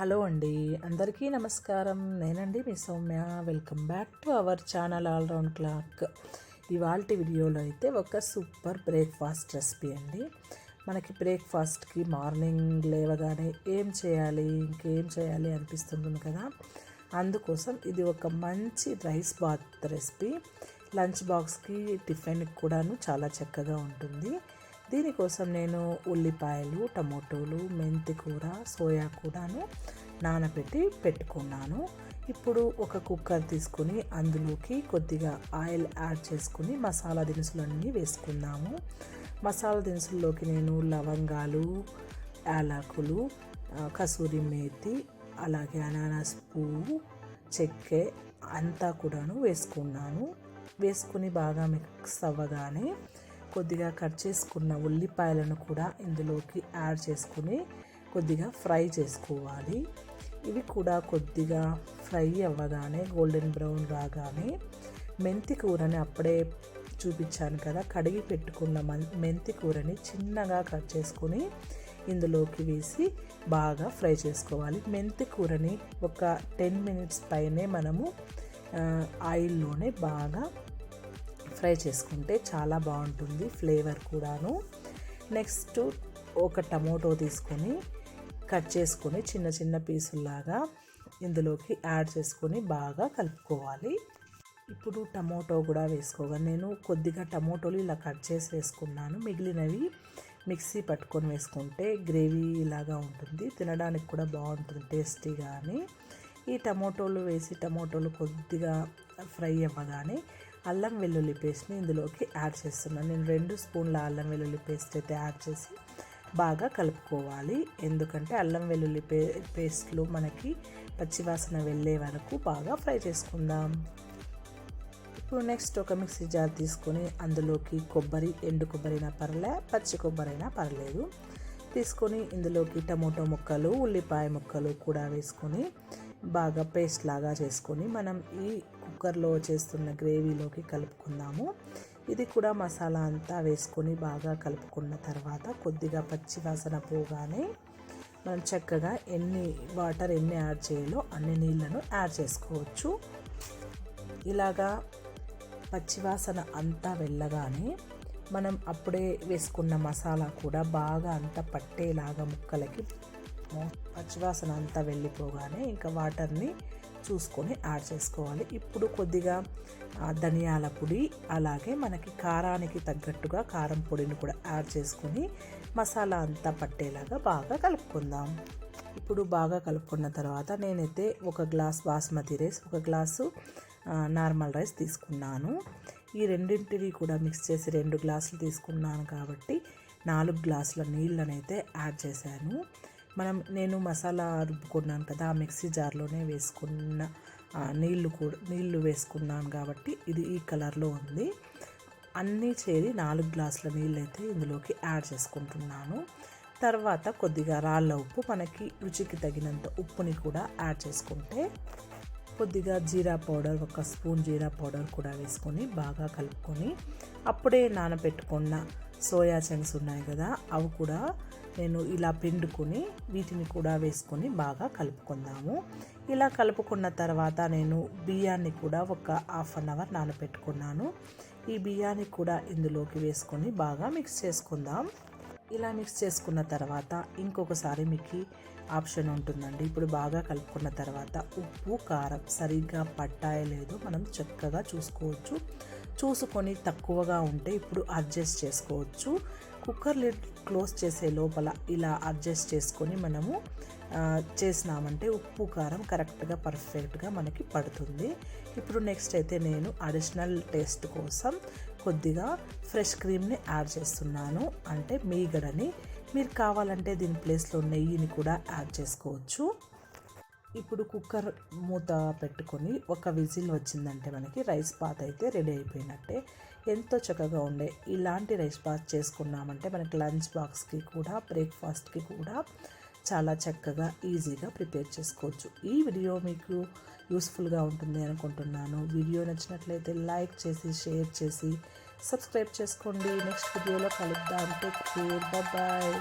Hello అండి. అందరికీ నమస్కారం. నేనండి మీ Soumya. Welcome back to our channel all round clock ఇవాళ వీడియోలో అయితే ఒక సూపర్ బ్రేక్ఫాస్ట్ రెసిపీ అండి. మనకి బ్రేక్ఫాస్ట్కి మార్నింగ్ లేవగానే ఏం చేయాలి ఇంకేం చేయాలి అనిపిస్తుంటుంది కదా? అందుకోసం ఇది ఒక మంచి రైస్ బాత్ రెసిపీ. లంచ్ బాక్స్కి టిఫిన్కి కూడాను చాలా చక్కగా ఉంటుంది. దీనికోసం నేను ఉల్లిపాయలు టమోటోలు మెంతి కూర సోయా కూరను నానబెట్టి పెట్టుకున్నాను. ఇప్పుడు ఒక కుక్కర్ తీసుకుని అందులోకి కొద్దిగా ఆయిల్ యాడ్ చేసుకుని మసాలా దినుసులన్నీ వేసుకుందాము. మసాలా దినుసుల్లోకి నేను లవంగాలు యాలకులు కసూరి మేతి అలాగే అనానాస్ పువ్వు చెక్కె అంతా కూడాను వేసుకున్నాను. వేసుకుని బాగా మిక్స్ అవ్వగానే కొద్దిగా కట్ చేసుకున్న ఉల్లిపాయలను కూడా ఇందులోకి యాడ్ చేసుకుని కొద్దిగా ఫ్రై చేసుకోవాలి. ఇవి కూడా కొద్దిగా ఫ్రై అవ్వగానే గోల్డెన్ బ్రౌన్ రాగానే మెంతి కూరని అప్పుడే చూపించాను కదా కడిగి పెట్టుకున్న మెంతి కూరని చిన్నగా కట్ చేసుకొని ఇందులోకి వేసి బాగా ఫ్రై చేసుకోవాలి. మెంతి కూరని ఒక టెన్ మినిట్స్ పైనే మనము ఆయిల్లోనే బాగా ఫ్రై చేసుకుంటే చాలా బాగుంటుంది ఫ్లేవర్ కూడాను. నెక్స్ట్ ఒక టమోటో తీసుకొని కట్ చేసుకొని చిన్న చిన్న పీసుల్లాగా ఇందులోకి యాడ్ చేసుకొని బాగా కలుపుకోవాలి. ఇప్పుడు టమోటో కూడా వేసుకోగా నేను కొద్దిగా టమోటోలు ఇలా కట్ చేసి వేసుకున్నాను. మిగిలినవి మిక్సీ పట్టుకొని వేసుకుంటే గ్రేవీ ఇలాగా ఉంటుంది. తినడానికి కూడా బాగుంటుంది టేస్టీగా అని ఈ టమోటోలు వేసి టమోటోలు కొద్దిగా ఫ్రై అవ్వగానే అల్లం వెల్లుల్లి పేస్ట్ని ఇందులోకి యాడ్ చేస్తున్నాను. నేను రెండు స్పూన్ల అల్లం వెల్లుల్లి పేస్ట్ అయితే యాడ్ చేసి బాగా కలుపుకోవాలి. ఎందుకంటే అల్లం వెల్లుల్లి పే పేస్ట్లు మనకి పచ్చివాసన వెళ్ళే వరకు బాగా ఫ్రై చేసుకుందాం. ఇప్పుడు నెక్స్ట్ ఒక మిక్సీ జార్ తీసుకొని అందులోకి కొబ్బరి ఎండు కొబ్బరైనా పర్లే పచ్చి కొబ్బరైనా పర్లేదు. తీసుకొని ఇందులోకి టమోటో ముక్కలు ఉల్లిపాయ ముక్కలు కూడా వేసుకొని బాగా పేస్ట్ లాగా చేసుకొని మనం ఈ కుక్కర్లో చేస్తున్న గ్రేవీలోకి కలుపుకుందాము. ఇది కూడా మసాలా అంతా వేసుకొని బాగా కలుపుకున్న తర్వాత కొద్దిగా పచ్చి వాసన పోగానే మనం చక్కగా ఎన్ని వాటర్ ఎన్ని యాడ్ చేయాలో అన్ని నీళ్ళను యాడ్ చేసుకోవచ్చు. ఇలాగా పచ్చివాసన అంతా వెళ్ళగానే మనం అప్పుడే వేసుకున్న మసాలా కూడా బాగా అంతా పట్టేలాగా ముక్కలకి పచ్చివాసన అంతా వెళ్ళిపోగానే ఇంకా వాటర్ని చూసుకొని యాడ్ చేసుకోవాలి. ఇప్పుడు కొద్దిగా ధనియాల పొడి అలాగే మనకి కారానికి తగ్గట్టుగా కారం పొడిని కూడా యాడ్ చేసుకొని మసాలా అంతా పట్టేలాగా బాగా కలుపుకుందాం. ఇప్పుడు బాగా కలుపుకున్న తర్వాత నేనైతే ఒక గ్లాస్ బాస్మతి రైస్ ఒక గ్లాసు నార్మల్ రైస్ తీసుకున్నాను. ఈ రెండింటిని కూడా మిక్స్ చేసి రెండు గ్లాసులు తీసుకున్నాను కాబట్టి నాలుగు గ్లాసుల నీళ్ళనైతే యాడ్ చేశాను. మనం నేను మసాలా రుబ్బుకున్నాను కదా ఆ మిక్సీ జార్లోనే వేసుకున్న నీళ్ళు కూడా నీళ్ళు వేసుకున్నాను కాబట్టి ఇది ఈ కలర్లో ఉంది. అన్నీ చేరి నాలుగు గ్లాసుల నీళ్ళు అయితే ఇందులోకి యాడ్ చేసుకుంటున్నాను. తర్వాత కొద్దిగా రాళ్ళ ఉప్పు మనకి రుచికి తగినంత ఉప్పుని కూడా యాడ్ చేసుకుంటే కొద్దిగా జీరా పౌడర్ ఒక స్పూన్ జీరా పౌడర్ కూడా వేసుకొని బాగా కలుపుకొని అప్పుడే నానబెట్టుకున్న సోయా చంక్స్ ఉన్నాయి కదా అవి కూడా నేను ఇలా పిండుకొని వీటిని కూడా వేసుకొని బాగా కలుపుకుందాము. ఇలా కలుపుకున్న తర్వాత నేను బియ్యాన్ని కూడా ఒక హాఫ్ అన్ అవర్ నానబెట్టుకున్నాను. ఈ బియ్యాన్ని కూడా ఇందులోకి వేసుకొని బాగా మిక్స్ చేసుకుందాం. ఇలా మిక్స్ చేసుకున్న తర్వాత ఇంకొకసారి మీకు ఆప్షన్ ఉంటుందండి. ఇప్పుడు బాగా కలుపుకున్న తర్వాత ఉప్పు కారం సరిగ్గా పట్టాయో లేదో మనం చక్కగా చూసుకోవచ్చు. చూసుకొని తక్కువగా ఉంటే ఇప్పుడు అడ్జస్ట్ చేసుకోవచ్చు. కుక్కర్ లిడ్ క్లోజ్ చేసే లోపల ఇలా అడ్జస్ట్ చేసుకొని మనము చేసినామంటే ఉప్పు కారం కరెక్ట్గా పర్ఫెక్ట్గా మనకి పడుతుంది. ఇప్పుడు నెక్స్ట్ అయితే నేను అడిషనల్ టేస్ట్ కోసం కొద్దిగా ఫ్రెష్ క్రీమ్ని యాడ్ చేస్తున్నాను. అంటే మీగడని మీరు కావాలంటే దీని ప్లేస్లో నెయ్యిని కూడా యాడ్ చేసుకోవచ్చు. ఇప్పుడు కుక్కర్ మూత పెట్టుకొని ఒక విజిల్ వచ్చిందంటే మనకి రైస్ బాత్ అయితే రెడీ అయిపోయినట్టే. ఎంతో చక్కగా ఉండే ఇలాంటి రైస్ బాత్ చేసుకున్నామంటే మనకి లంచ్ బాక్స్కి కూడా బ్రేక్ఫాస్ట్కి కూడా చాలా చక్కగా ఈజీగా ప్రిపేర్ చేసుకోవచ్చు. ఈ వీడియో మీకు యూస్ఫుల్గా ఉంటుంది అనుకుంటున్నాను. వీడియో నచ్చినట్లయితే లైక్ చేసి షేర్ చేసి సబ్స్క్రైబ్ చేసుకోండి. నెక్స్ట్ వీడియోలో కలుద్దాం. Take care. బాయ్